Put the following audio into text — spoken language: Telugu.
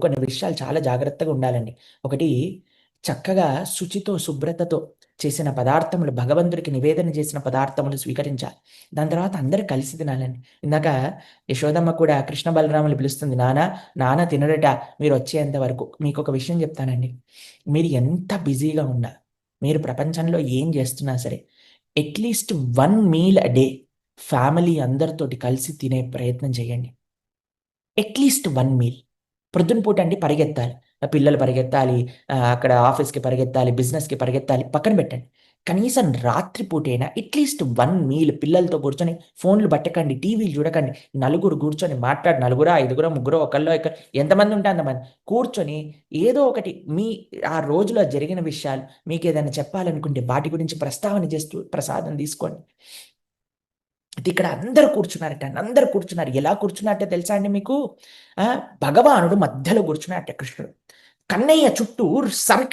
కొన్ని విషయాలు చాలా జాగ్రత్తగా ఉండాలండి. ఒకటి చక్కగా శుచితో, శుభ్రతతో చేసిన పదార్థములు భగవంతుడికి నివేదన చేసిన పదార్థములు స్వీకరించాలి. దాని తర్వాత అందరూ కలిసి తినాలండి. ఇందాక యశోదమ్మ కూడా కృష్ణ బలరాములు పిలుస్తుంది. నాన్న, నాన్న తినడట మీరొచ్చేంత వరకు. మీకొక విషయం చెప్తానండి. మీరు ఎంత బిజీగా ఉన్నా, మీరు ప్రపంచంలో ఏం చేస్తున్నా సరే, at least 1 meal a day family అందరితోటి కలిసి తినే ప్రయత్నం చేయండి. At least 1 meal. ప్రొద్దున పూట అండి పరిగెత్తాలి. పిల్లలు పరిగెత్తాలి, అక్కడ ఆఫీస్‌కి పరిగెత్తాలి, బిజినెస్‌కి పరిగెత్తాలి పక్కన పెట్టండి. కనీసం రాత్రి పూటైనా అట్‌లీస్ట్ వన్ మీల్ పిల్లలతో కూర్చొని ఫోన్‌లు పట్టకండి, టీవీలు చూడకండి. నలుగురు కూర్చొని మాట్లాడు నలుగురా ఐదుగురో, ముగ్గురో, ఒకళ్ళో ఇక్కడ ఎంతమంది ఉంటే అంతమంది కూర్చొని ఏదో ఒకటి మీ ఆ రోజులో జరిగిన విషయాలు మీకేదైనా చెప్పాలనుకుంటే వాటి గురించి ప్రస్తావన చేస్తూ ప్రసాదం తీసుకోండి. అయితే ఇక్కడ అందరూ కూర్చున్నారట. అందరు కూర్చున్నారు. ఎలా కూర్చున్నట్టే తెలుసా అండి మీకు? ఆ! భగవానుడు మధ్యలో కూర్చున్నట్టే కృష్ణుడు. కన్నయ్య చుట్టూ సర్కిల్